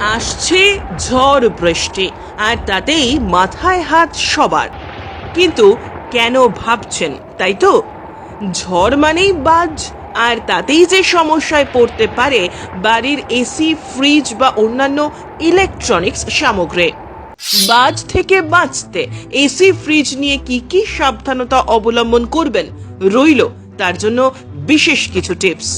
আসছে ঝড় বৃষ্টি, আর তাতেই মাথায় হাত সবার। কিন্তু কেন ভাবছেন, তাই তো? ঝড় মানেই বাজ, আর তাতেই যে সমস্যায় পড়তে পারে বাড়ির এসি, ফ্রিজ বা অন্যান্য ইলেকট্রনিক্স সামগ্রী। বাজ থেকে বাঁচতে এসি, ফ্রিজ নিয়ে কি কি সাবধানতা অবলম্বন করবেন রইল, তার জন্য বিশেষ কিছু টিপস।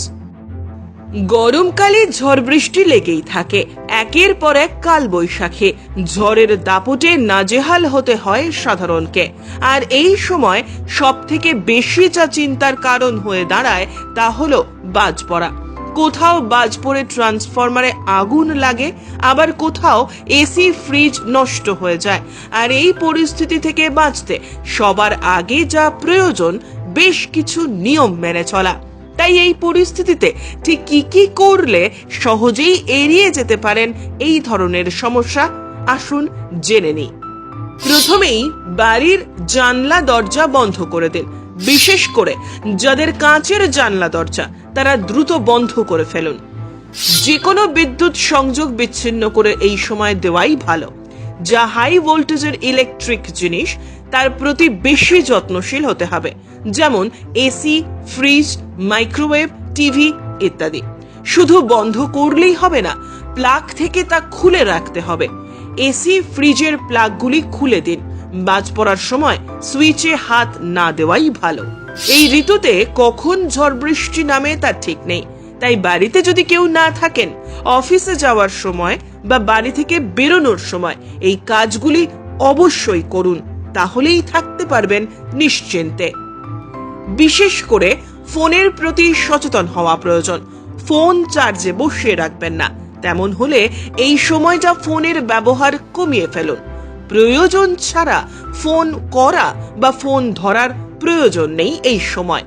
গরমকালে ঝড় বৃষ্টি লেগেই থাকে। একের পর এক কাল বৈশাখে ঝড়ের দাপটে নাজেহাল হতে হয় সাধারণকে। আর এই সময় সব থেকে বেশি যা চিন্তার কারণ হয়ে দাঁড়ায় তা হলো বাজ পড়া। কোথাও বাজ পড়ে ট্রান্সফরমারে আগুন লাগে, আবার কোথাও এসি, ফ্রিজ নষ্ট হয়ে যায়। আর এই পরিস্থিতি থেকে বাঁচতে সবার আগে যা প্রয়োজন, বেশ কিছু নিয়ম মেনে চলা। তাই এই পরিস্থিতিতে ঠিক কি কি করলে সহজেই এড়িয়ে যেতে পারেন এই ধরনের সমস্যা? আসুন জেনে নিই। প্রথমেই বাড়ির জানলা দরজা বন্ধ করে দিন। বিশেষ করে যাদের কাঁচের জানলা দরজা, তারা দ্রুত বন্ধ করে ফেলুন। যে কোনো বিদ্যুৎ সংযোগ বিচ্ছিন্ন করে এই সময় দেওয়াই ভালো। যা হাই ভোল্টেজের ইলেকট্রিক জিনিস, তার প্রতি বেশি যত্নশীল হতে হবে। যেমন এসি ফ্রিজ মাইক্রোওয়েভ টিভি ইত্যাদি। শুধু বন্ধ করলেই হবে না প্লাগ থেকে তা খুলে রাখতে হবে। এসি ফ্রিজের প্লাগগুলি খুলে দিন। বাজ পড়ার সময় সুইচে হাত না দেওয়াই ভালো। এই ঋতুতে কখন ঝড় বৃষ্টি নামে তার ঠিক নেই। তাই বাড়িতে যদি কেউ না থাকেন, অফিসে যাওয়ার সময় বা বাড়ি থেকে বেরোনোর সময় এই কাজগুলি অবশ্যই করুন। তাহলেই থাকতে পারবেন নিশ্চিন্তে। বিশেষ করে ফোনের প্রতি সচেতন হওয়া প্রয়োজন। ফোন চার্জে বসিয়ে রাখবেন না। তেমন হলে এই সময়টা ফোনের ব্যবহার কমিয়ে ফেলুন। প্রয়োজন ছাড়া ফোন করা বা ফোন ধরার প্রয়োজন নেই এই সময়।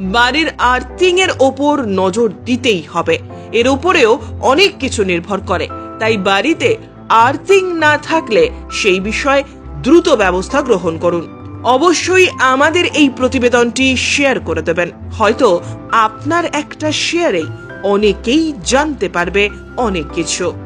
বাড়ির আর্থিং এর ওপর নজর দিতেই হবে। এর উপরেও অনেক কিছু নির্ভর করে। তাই বাড়িতে আর্থিং না থাকলে সেই বিষয়ে দ্রুত ব্যবস্থা গ্রহণ করুন। অবশ্যই আমাদের এই প্রতিবেদনটি শেয়ার করে দেবেন। হয়তো আপনার একটা শেয়ারে অনেকেই জানতে পারবে অনেক কিছু।